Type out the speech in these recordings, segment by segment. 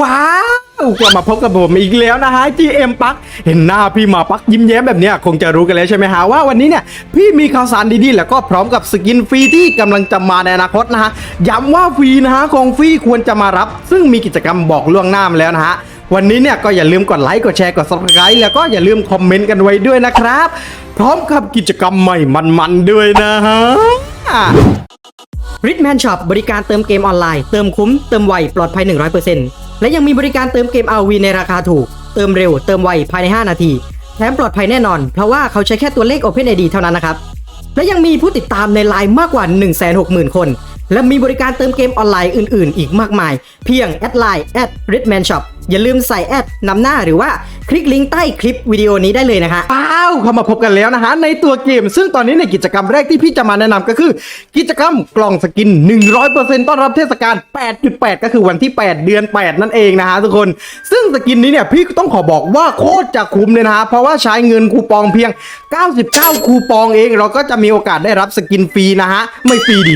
ว้าวกลับมาพบกับผมอีกแล้วนะฮะ GM ปักเห็นหน้าพี่มาปักยิ้มแย้มแบบเนี้ยคงจะรู้กันแล้วใช่ไหมฮะว่าวันนี้เนี่ยพี่มีข่าวสารดีๆ แล้วก็พร้อมกับสกินฟรีที่กำลังจะมาในอนาคตนะฮะย้ำว่าฟรีนะฮะของฟรีควรจะมารับ ซึ่งมีกิจกรรมบอกล่วงหน้ามาแล้วนะฮะวันนี้เนี่ยก็อย่าลืมกดไลค์กดแชร์กด subscribe แล้วก็อย่าลืมคอมเมนต์กันไว้ด้วยนะครับ พร้อมกับกิจกรรมใหม่มันๆด้วยนะฮะริทแมนช็อปบริการเติมเกมออนไลน์ เติมคุ้ม เติมไว ปลอดภัย 100% และยังมีบริการเติมเกม RV ในราคาถูก เติมเร็ว เติมไว ภายใน 5 นาที แถมปลอดภัยแน่นอน เพราะว่าเขาใช้แค่ตัวเลข OpenID เท่านั้นนะครับ และยังมีผู้ติดตามในไลน์มากกว่า 160,000 คน และมีบริการเติมเกมออนไลน์อื่นๆ อีกมากมาย เพียงแอดไลน์แอดริทแมนช็อปอย่าลืมใส่แอดนำหน้าหรือว่าคลิกลิงก์ใต้คลิปวิดีโอนี้ได้เลยนะฮะอ้าวเข้ามาพบกันแล้วนะฮะ ในตัวเกม ซึ่งตอนนี้ในกิจกรรมแรกที่พี่จะมาแนะนำก็คือ กิจกรรมกล่องสกิน 100%ต้อนรับเทศกาล 8.8 ก็คือวันที่ 8 เดือน 8 นั่นเองนะฮะทุกคน ซึ่งสกินนี้เนี่ยพี่ต้องขอบอกว่าโคตรจะคุ้มเลยนะฮะเพราะว่าใช้เงินคูปองเพียง 99 คูปองเองเราก็จะมีโอกาสได้รับสกินฟรีนะฮะ ไม่ฟรีดิ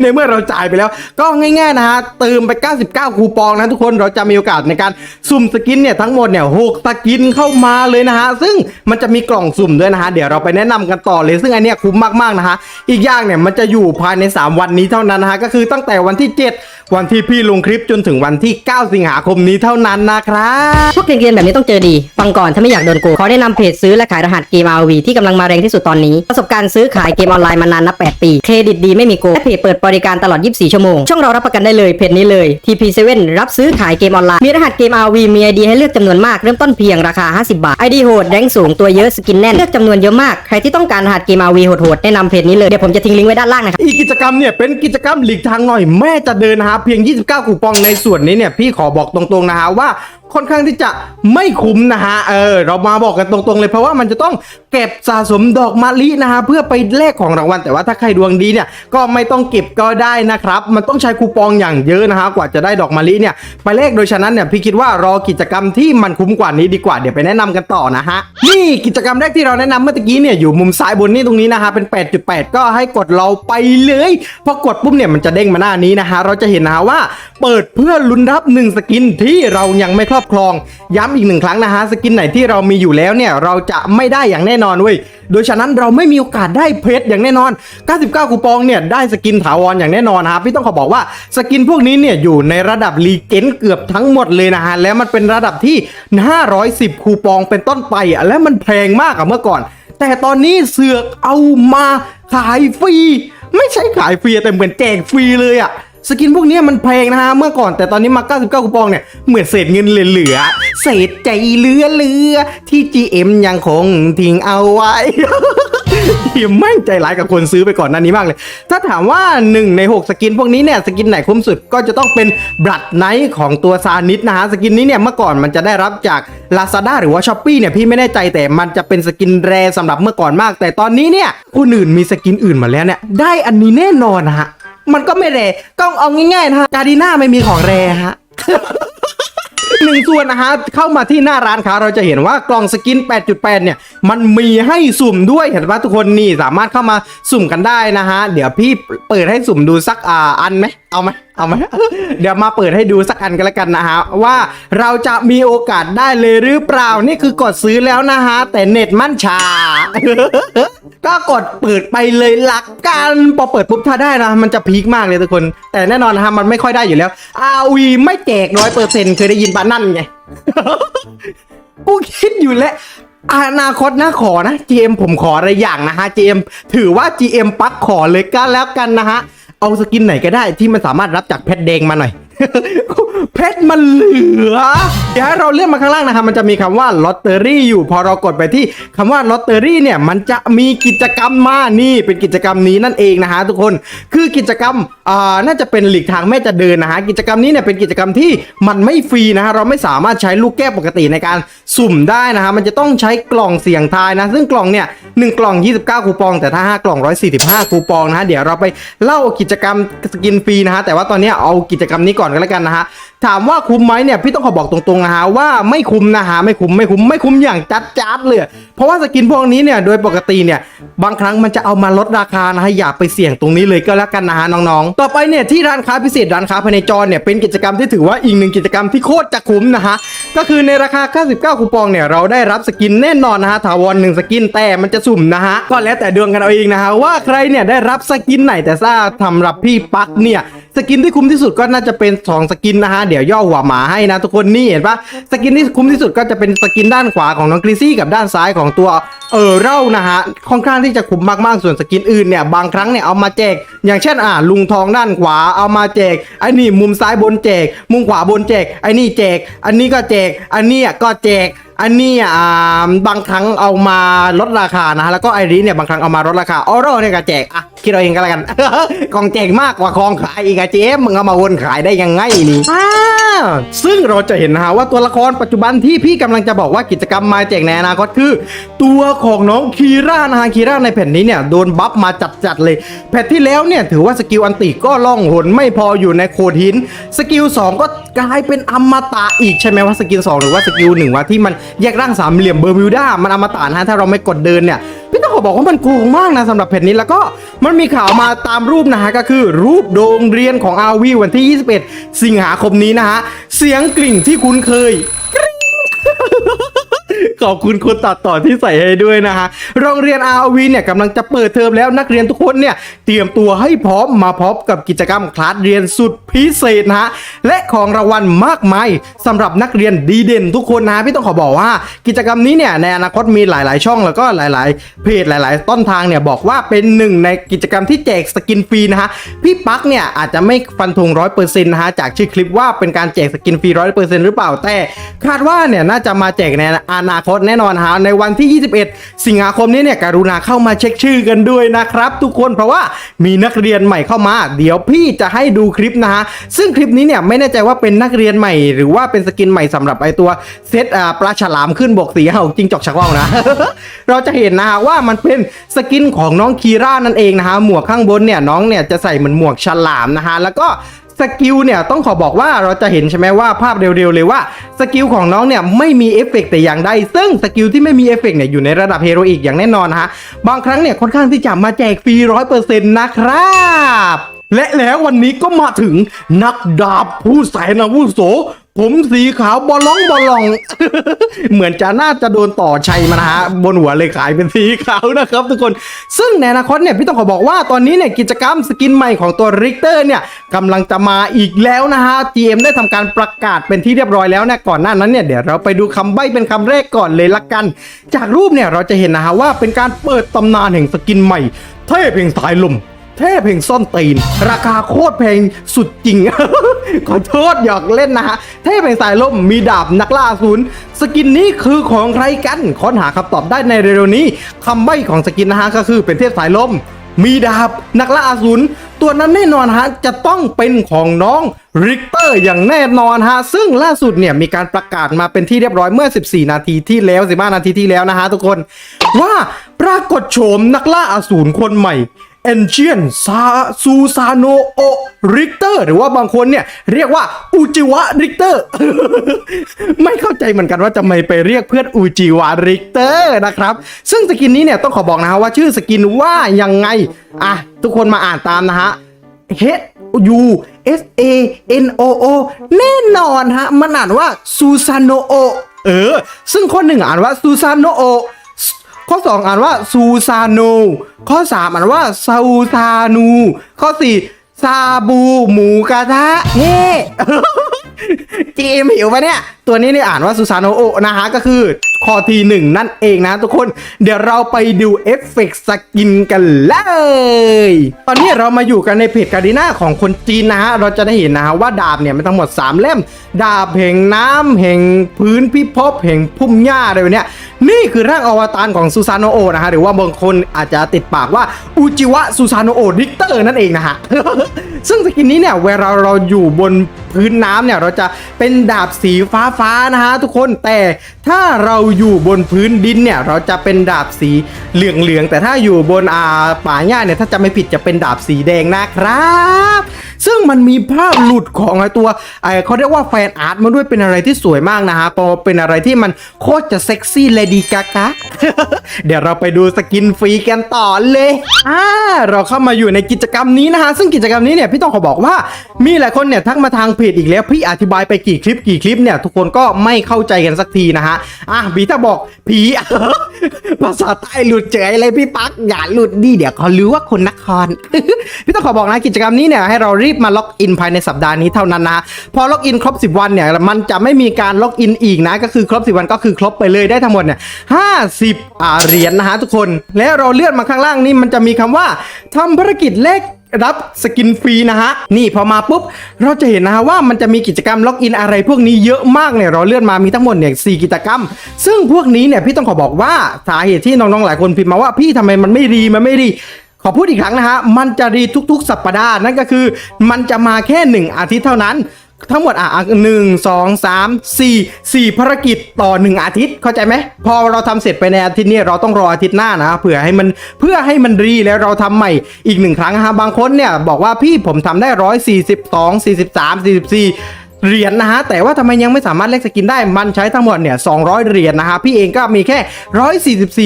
ในเมื่อเราจ่ายไปแล้ว ก็ง่าย ๆ นะฮะเติมไป 99 คูปองนะทุกคนเราจะมีโอกาสในการสุ่มสกินเนี่ยทั้งหมดเนี่ยหกสกินเข้ามาเลยนะฮะ ซึ่งมันจะมีกล่องสุ่มด้วยนะฮะ เดี๋ยวเราไปแนะนำกันต่อเลย ซึ่งอันเนี้ยคุ้มมากๆนะฮะ อีกอย่างเนี่ยมันจะอยู่ภายใน 3 วันนี้เท่านั้นนะฮะ ก็คือตั้งแต่วันที่ 7 วันที่พี่ลงคลิปจนถึงวันที่ 9 สิงหาคมนี้เท่านั้นนะครับ พวกเกรียนๆแบบนี้ต้องเจอดี ฟังก่อนถ้าไม่อยากโดนโกงขอแนะนำเพจซื้อและขายรหัสเกม RV ที่กำลังมาแรงที่สุดตอนนี้ ประสบการณ์ซื้อขายเกมออนไลน์มานานนับ 8 ปี เครดิตดีไม่มีโกงและเพจเปิดบริการตลอด 24 ชั่วโมง ช่องเรารับประกันได้เลยเพจนี้เลย TP7 รับซื้อขายเกมออนไลน์ มีรหัสเกม RV มี ID ให้เลือกจำนวนมาก เริ่มต้นเพียงราคา 50 บาท ID โหด แรงสูง ตัวเยอะ สกินแน่น เลือกจำนวนเยอะมาก ใครที่ต้องการรหัสเกม RV โหดๆ แนะนำเพจนี้เลย เดี๋ยวผมจะทิ้งลิงก์ไว้ด้านล่างนะครับ อีกกิจกรรมเนี่ยเป็นกิจกรรมหลีกทางหน่อยแม่จะเดินนะฮะเพียง 29 คูปองในส่วนนี้เนี่ยพี่ขอบอกตรงๆนะฮะว่า ค่อนข้างที่จะไม่คุ้มนะฮะเออเรามาบอกกันตรงๆเลยเพราะว่ามันจะต้องเก็บสะสมดอกมะลินะฮะเพื่อไปแลกของรางวัลแต่ว่าถ้าใครดวงดีเนี่ยก็ไม่ต้องเก็บก็ได้นะครับ มันต้องใช้คูปองอย่างเยอะนะฮะกว่าจะได้ดอกมะลิเนี่ยไปแลกโดยฉะนั้นเนี่ยพี่คิดว่ารอกิจกรรมที่มันคุ้มกว่านี้ดีกว่าเดี๋ยวไปแนะนำกันต่อนะฮะนี่กิจกรรมแรกที่เราแนะนำเมื่อกี้เนี่ยอยู่มุมซ้ายบนนี่ตรงนี้นะฮะเป็น 8.8 ก็ให้กดเราไปเลยพอกดปุ๊บเนี่ยมันจะเด้งมาหน้านี้นะฮะเราจะเห็นนะฮะว่า เปิดเพื่อลุ้นรับหนึ่งสกินที่เรายังไม่ครอบครอง ย้ำอีกหนึ่งครั้งนะฮะสกินไหนที่เรามีอยู่แล้วเนี่ยเราจะไม่ได้อย่างแน่นอนเว้ยโดยฉะนั้นเราไม่มีโอกาสได้เพชรอย่างแน่นอน 99 คูปองเนี่ยได้สกินถาวรอย่างแน่นอนนะครับพี่ต้องขอบอกว่าสกินพวกนี้เนี่ยอยู่ในระดับลีเกนเกือบทั้งหมดเลยนะฮะแล้วมันเป็นระดับที่ 510 คูปองเป็นต้นไปอะและมันแพงมากอะเมื่อก่อน แต่ตอนนี้เสือกเอามาขายฟรีไม่ใช่ขายฟรีแต่เหมือนแจกฟรีเลยอะ สกินพวกนี้มันแพงนะฮะเมื่อก่อนแต่ตอนนี้มา 99 คูปองเนี่ย เหมือนเศษเงินเหลือๆเศษใจเหลือเลือๆที่ GM ยังคงทิ้งเอาไว้ทีมแม่งใจร้ายกับคนซื้อไปก่อนหน้านี้มากเลย ถ้าถามว่า 1 ใน 6 สกินพวกนี้เนี่ย สกินไหนคุ้มสุดก็จะต้องเป็นบลัดไนท์ของตัวซานิสนะฮะ สกินนี้เนี่ย เมื่อก่อนมันจะได้รับจาก Lazada หรือว่า s h อ p e e เนี่ย พี่ไม่แน่ใจแต่มันจะเป็นสกินแรสำหรับเมื่อก่อนมาก แต่ตอนนี้เนี่ยคนอื่นมีสกินอื่นมาแล้วเนี่ยได้อันนี้แน่นอนฮะ มันก็ไม่แรก็เอาง่ายๆนะฮะการดีน่าไม่มีของแรฮะ หนึ่งส่วนนะฮะเข้ามาที่หน้าร้านค้าเราจะเห็นว่ากล่องสกิน 8.8 เนี่ย มันมีให้สุ่มด้วยเห็นปะทุกคนนี่สามารถเข้ามาสุ่มกันได้นะฮะ เดี๋ยวพี่เปิดให้สุ่มดูสักอ่าอันไหมเอาไหมเอาไหมเดี๋ยวมาเปิดให้ดูสักอันกันแล้วกันนะฮะว่าเราจะมีโอกาสได้เลยหรือเปล่านี่คือกดซื้อแล้วนะฮะแต่เน็ตมันช้า ก็กดเปิดไปเลยลักกันพอเปิดปุ๊บถ้าได้นะ มันจะพีคมากเลยทุกคน แต่แน่นอนนะฮะมันไม่ค่อยได้อยู่แล้วอาวีไม่แจกร้อยเปอร์เซ็นต์เคยได้ยินปะนั่นไงกูคิดอยู่แล้วอนาคตนะขอนะ GM ผมขออะไรอย่างนะฮะ GM ถือว่า GM ปักขอเลยก็แล้วกันนะฮะ เอาสกินไหนก็ได้ที่มันสามารถรับจากเพชรแดงมาหน่อย เพชรมันเหลือ เดี๋ยวให้เราเลื่อนมาข้างล่างนะครับมันจะมีคำว่าลอตเตอรี่อยู่ พอเรากดไปที่คำว่าลอตเตอรี่เนี่ยมันจะมีกิจกรรมมานี่เป็นกิจกรรมนี้นั่นเองนะฮะทุกคนคือกิจกรรมอ่าน่าจะเป็นหลีกทางแม่จะเดินนะฮะกิจกรรมนี้เนี่ยเป็นกิจกรรมที่มันไม่ฟรีนะฮะเราไม่สามารถใช้ลูกแก้วปกติในการสุ่มได้นะฮะมันจะต้องใช้กล่องเสี่ยงทายนะ ซึ่งกล่องเนี่ยหนึ่งกล่อง 29 คูปองแต่ถ้า 5 กล่อง 145 คูปองนะฮะเดี๋ยวเราไปเล่ากิจกรรมสกินฟรีนะฮะแต่ว่าตอนนี้เอากิจกรรมนี้ก่อนกันแล้วกันนะฮะ ถามว่าคุ้มไหมเนี่ยพี่ต้องขอบอกตรงๆนะฮะว่าไม่คุ้มนะฮะไม่คุ้มไม่คุ้มไม่คุ้มอย่างจัดจัดๆเลย เพราะว่าสกินพวกนี้เนี่ยโดยปกติเนี่ยบางครั้งมันจะเอามาลดราคานะฮะอย่าไปเสี่ยงตรงนี้เลยก็แล้วกันนะฮะน้องๆ ต่อไปเนี่ยที่ร้านค้าพิเศษร้านค้าภายในจอเนี่ยเป็นกิจกรรมที่ถือว่าอีกหนึ่งกิจกรรมที่โคตรจะคุ้มนะฮะก็คือในราคา 99 คูปองเนี่ยเราได้รับสกินแน่นอนนะฮะถาวรหนึ่งสกินแต่มันจะสุ่มนะฮะก็แล้วแต่ดวงกันเอาเองนะฮะว่าใครเนี่ยได้รับสกินไหนแต่ทราบสำหรับพี่ปักเนี่ยสกินที่คุ้มที่สุดก็น่าจะเป็นสองสกินนะฮะเดี๋ยวย่อหัวหมาให้นะทุกคนนี่เห็นปะสกินที่คุ้มที่สุดก็จะเป็นสกินด้านขวาของน้องกรีซี่กับด้านซ้ายของตัวเออเร่านะฮะค่อนข้างที่จะคุ้มมากๆส่วนสกินอื่นเนี่ยบางครั้งเนี่ยเอามาแจก อย่างเช่นอ่าลุงทองด้านขวาเอามาแจกไอ้นี่มุมซ้ายบนแจก มุมขวาบนแจกไอ้นี่แจก อันนี้ก็แจก อันนี้ก็แจก อันนี้อ่าบางครั้งเอามาลดราคานะฮะแล้วก็ไอรีเนี่ยบางครั้งเอามาลดราคาออโร่เนี่ยก็แจกอะคิดเอาเองก็แล้วกัน ของแจกมากกว่าของขายอีกอะเจ๊มึงเอามาวนขายได้ยังไงนี่อ่าซึ่งเราจะเห็นนะฮะว่าตัวละครปัจจุบันที่พี่กำลังจะบอกว่ากิจกรรมมาแจกในอนาคตคือ ตัวของน้องคีร่านะฮะคีร่าในแผ่นนี้เนี่ยโดนบัฟมาจัดๆเลย แผ่นที่แล้วเนี่ยถือว่าสกิลอันติก็ล่องหนไม่พออยู่ในโคดหิน สกิล2ก็กลายเป็นอมตะอีกใช่ไหมว่าสกิล2หรือว่าสกิลหนึ่งว่าที่มันแยกร่างสามเหลี่ยมเบอร์มิวด้ามันอมตะนะฮะถ้าเราไม่กดเดินเนี่ยพี่ต้องขอบอกว่ามันโกงมากนะสำหรับเพจนี้แล้วก็มันมีข่าวมาตามรูปนะฮะก็คือรูปโรงเรียนของอาวีวันที่ 21 สิงหาคมนี้นะฮะเสียงกลิ่งที่คุ้นเคย ขอบคุณคนตัดต่อที่ใส่ให้ด้วยนะฮะ โรงเรียน RV เนี่ยกำลังจะเปิดเทอมแล้วนักเรียนทุกคนเนี่ยเตรียมตัวให้พร้อมมาพร้อมกับกิจกรรมคลาสเรียนสุดพิเศษนะฮะ และของรางวัลมากมายสำหรับนักเรียนดีเด่นทุกคนนะฮะพี่ต้องขอบอกว่า กิจกรรมนี้เนี่ยในอนาคตมีหลาย ๆ ช่องแล้วก็หลาย ๆ เพจหลาย ๆ ต้นทางเนี่ยบอกว่าเป็นหนึ่งในกิจกรรมที่แจกสกินฟรีนะฮะพี่ปักเนี่ยอาจจะไม่ฟันธงร้อยเปอร์เซ็นต์นะฮะจากชื่อคลิปว่าเป็นการแจกสกินฟรีร้อยเปอร์เซ็นต์หรือเปล่าแต่ คาดว่าเนี่ยน่าจะมาแจกในอนาคตแน่นอนฮะในวันที่ 21 สิงหาคมนี้เนี่ยการุณาเข้ามาเช็คชื่อกันด้วยนะครับ ทุกคนเพราะว่ามีนักเรียนใหม่เข้ามา เดี๋ยวพี่จะให้ดูคลิปนะฮะซึ่งคลิปนี้เนี่ยไม่แน่ใจว่าเป็นนักเรียนใหม่ หรือว่าเป็นสกินใหม่สำหรับไอตัวเซตอ่าปลาฉลามขึ้นบกสีเห่าจริงจอกชักว่าวนะ เราจะเห็นนะฮะว่ามันเป็นสกินของน้องคีร่านั่นเองนะฮะหมวกข้างบนเนี่ยน้องเนี่ยจะใส่เหมือนหมวกฉลามนะฮะแล้วก็ สกิลเนี่ยต้องขอบอกว่าเราจะเห็นใช่ไหมว่าภาพเร็วๆเลยว่าสกิลของน้องเนี่ยไม่มีเอฟเฟกต์แต่อย่างใดซึ่งสกิลที่ไม่มีเอฟเฟกต์เนี่ยอยู่ในระดับเฮโรอีกอย่างแน่นอนฮะบางครั้งเนี่ยค่อนข้างที่จะมาแจกฟรีร้อยเปอร์เซ็นต์นะครับและแล้ววันนี้ก็มาถึงนักดาบผู้แสนอาวุโส ผมสีขาวบอลลองบอลลอง เหมือนจะน่าจะโดนต่อชัยมานะฮะบนหัวเลยขายเป็นสีขาวนะครับทุกคน ซึ่งในอนาคตเนี่ยพี่ต้องขอบอกว่าตอนนี้เนี่ยกิจกรรมสกินใหม่ของตัวริกเตอร์เนี่ยกำลังจะมาอีกแล้วนะฮะ GM ได้ทำการประกาศเป็นที่เรียบร้อยแล้วเนี่ยก่อนหน้านั้นเนี่ยเดี๋ยวเราไปดูคำใบ้เป็นคำแรกก่อนเลยละกัน จากรูปเนี่ยเราจะเห็นนะฮะว่าเป็นการเปิดตำนานแห่งสกินใหม่ เทพแห่งสายลมเทพแห่งซ่อนตีน ราคาโคตรแพงสุดจริง ขอโทษหยอกเล่นนะฮะ เทพแห่งสายลมมีดาบนักล่าอสูรสกินนี้คือของใครกัน ค้นหาคำตอบได้ในเร็วๆนี้คำใบ้ของสกินนะฮะก็คือเป็นเทพสายลม มีดาบนักล่าอสูรตัวนั้นแน่นอนฮะจะต้องเป็นของน้องริกเตอร์อย่างแน่นอนฮะ ซึ่งล่าสุดเนี่ยมีการประกาศมาเป็นที่เรียบร้อยเมื่อ 14 นาทีที่แล้ว15นาทีที่แล้วนะฮะทุกคน ว่าปรากฏโฉมนักล่าอสูรคนใหม่ เอนเชียนซาซูซาโนโอริกเตอร์หรือว่าบางคนเนี่ย เรียกว่าอูจิวะริกเตอร์ ไม่เข้าใจเหมือนกันว่าจะไม่ไปเรียกเพื่อนอูจิวะริกเตอร์นะครับ ซึ่งสกินนี้เนี่ยต้องขอบอกนะฮะว่าชื่อสกินว่ายังไง อะ ทุกคนมาอ่านตามนะฮะ H U S A N O O แน่นอนฮะ มันอ่านว่าซูซานโนโอเออ ซึ่งข้อหนึ่งอ่านว่าซูซาโนโอ ข้อ 2 อ่านว่าซูซานูข้อ 3 อ่านว่าซาอูซานู ข้อ 4 ซาบูหมูกระทะเฮ้จีเอ็มหิวปะเนี่ย ตัวนี้เนี่ยอ่านว่าซูซานโอนะฮะก็คือ คอทีหนึ่งนั่นเองนะทุกคนเดี๋ยวเราไปดูเอฟเฟกต์สกินกันเลย ตอนนี้เรามาอยู่กันในเพจการีน่าของคนจีนนะฮะ เราจะได้เห็นนะฮะว่าดาบเนี่ยมันทั้งหมด 3 เล่ม ดาบแห่งน้ำแห่งพื้นพิภพแห่งพุ่มหญ้าอะไรแบบเนี้ยนี่คือร่างอวตารของซูซานโอนะฮะ หรือว่าบางคนอาจจะติดปากว่าอุจิวะซูซานโอดิกเตอร์นั่นเองนะฮะ ซึ่งสกินนี้เนี่ยเวลาเราอยู่บนพื้นน้ำเนี่ยเราจะเป็นดาบสีฟ้าฟ้าๆนะฮะทุกคนแต่ถ้าเราอยู่บนพื้นดินเนี่ยเราจะเป็นดาบสีเหลืองๆแต่ถ้าอยู่บนอาป่าหญ้าเนี่ยถ้าจะไม่ผิดจะเป็นดาบสีแดงนะครับ ซึ่งมันมีภาพหลุดของไอตัวไอเขาเรียกว่าแฟนอาร์ตมาด้วยเป็นอะไรที่สวยมากนะฮะพอเป็นอะไรที่มันโคตรจะเซ็กซี่เลดี้กากะเดี๋ยวเราไปดูสกินฟรีกันต่อเลยอ่าเราเข้ามาอยู่ในกิจกรรมนี้นะฮะซึ่งกิจกรรมนี้เนี่ยพี่ต้องขอบอกว่ามีหลายคนเนี่ยทักมาทางเพจอีกแล้วพี่อธิบายไปกี่คลิปกี่คลิปเนี่ยทุกคนก็ไม่เข้าใจกันสักทีนะฮะอะบีถ้าบอกผีภาษาใต้หลุดเฉยเลยพี่ปักอย่าหลุดดิเดี๋ยวเขารู้ว่าคนนครพี่ต้องขอบอกนะกิจกรรมนี้เนี่ยให้เรารีบมาล็อกอินภายในสัปดาห์นี้เท่านั้นนะพอล็อกอินครบ 10 วันเนี่ยมันจะไม่มีการล็อกอินอีกนะก็คือครบ 10 วันก็คือครบไปเลยได้ทั้งหมดเนี่ย50อ่าเหรียญนะฮะทุกคน แล้วเราเลื่อนมาข้างล่างนี่มันจะมีคำว่าทำภารกิจเลขรับสกินฟรีนะฮะ นี่พอมาปุ๊บ เราจะเห็นนะฮะว่ามันจะมีกิจกรรมล็อกอินอะไรพวกนี้เยอะมากเนี่ย เราเลื่อนมามีทั้งหมดเนี่ยสกิจกรรม ซึ่งพวกนี้เนี่ยพี่ต้องขอบอกว่าสาเหตุที่น้องๆหลายคนพิมพ์มาว่าพี่ทำไมมันไม่รีมันไม่รี ขอพูดอีกครั้งนะฮะ มันจะรีทุกๆ สัปดาห์นั่นก็คือ มันจะมาแค่หนึ่งอาทิตย์เท่านั้น ทั้งหมดอะหนึ่งสองสามสี่สี่ภารกิจต่อหนึ่งอาทิตย์เข้าใจไหม พอเราทำเสร็จไปในอาทิตย์นี้เราต้องรออาทิตย์หน้านะเผื่อให้มันเพื่อให้มันรีแล้วเราทำใหม่อีกหนึ่งครั้งฮะบางคนเนี่ยบอกว่าพี่ผมทำได้ร้อยสี่สิบสองสี่สิบสามสี่สิบสี่ เหรียญนะฮะแต่ว่าทำไมยังไม่สามารถเลขสกินได้มันใช้ทั้งหมดเนี่ย200 เหรียญนะฮะพี่เองก็มีแค่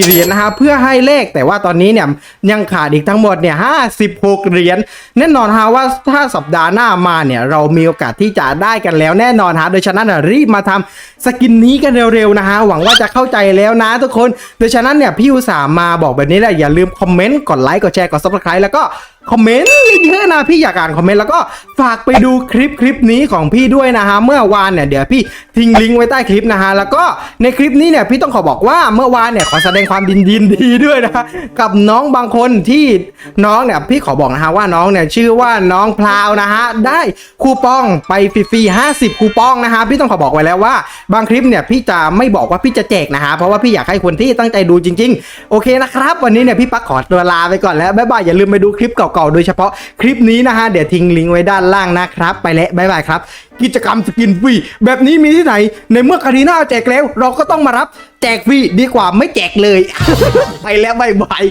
144 เหรียญนะฮะเพื่อให้เลขแต่ว่าตอนนี้เนี่ยยังขาดอีกทั้งหมดเนี่ย56 เหรียญแน่นอนฮะว่าถ้าสัปดาห์หน้ามาเนี่ยเรามีโอกาสที่จะได้กันแล้วแน่นอนฮะโดยฉะนั้นรีบมาทำสกินนี้กันเร็วๆนะฮะหวังว่าจะเข้าใจแล้วนะทุกคน โดยฉะนั้นเนี่ยพี่อุตส่าห์มาบอกแบบนี้แหละอย่าลืมคอมเมนต์กดไลค์กดแชร์กด subscribe แล้วก็ คอมเมนต์เยอะๆนะพี่อยากอ่านคอมเมนต์แล้วก็ฝากไปดูคลิปคลิปนี้ของพี่ด้วยนะฮะเมื่อวานเนี่ยเดี๋ยวพี่ทิ้งลิงก์ไว้ใต้คลิปนะฮะแล้วก็ในคลิปนี้เนี่ยพี่ต้องขอบอกว่าเมื่อวานเนี่ยขอแสดงความยินดีดีด้วยนะกับน้องบางคนที่น้องเนี่ยพี่ขอบอกนะฮะว่าน้องเนี่ยชื่อว่าน้องพลาวนะฮะได้คูปองไปฟรีๆ50 คูปองนะฮะพี่ต้องขอบอกไว้แล้วว่า บางคลิปเนี่ยพี่จะไม่บอกว่าพี่จะแจกนะฮะเพราะว่าพี่อยากให้คนที่ตั้งใจดูจริง ๆ โอเคนะครับ วันนี้เนี่ยพี่ปักขอตัวลาไปก่อนแล้วบ๊ายบายอย่าลืมไปดูคลิปเก่าๆโดยเฉพาะคลิปนี้นะฮะ เดี๋ยวทิ้งลิงก์ไว้ด้านล่างนะครับ ไปแล้วบ๊ายบายครับ กิจกรรมสกินฟรีแบบนี้มีที่ไหน ในเมื่อคารีน่าแจกแล้ว เราก็ต้องมารับแจกฟรีดีกว่าไม่แจกเลย ไปแล้วบ๊ายบาย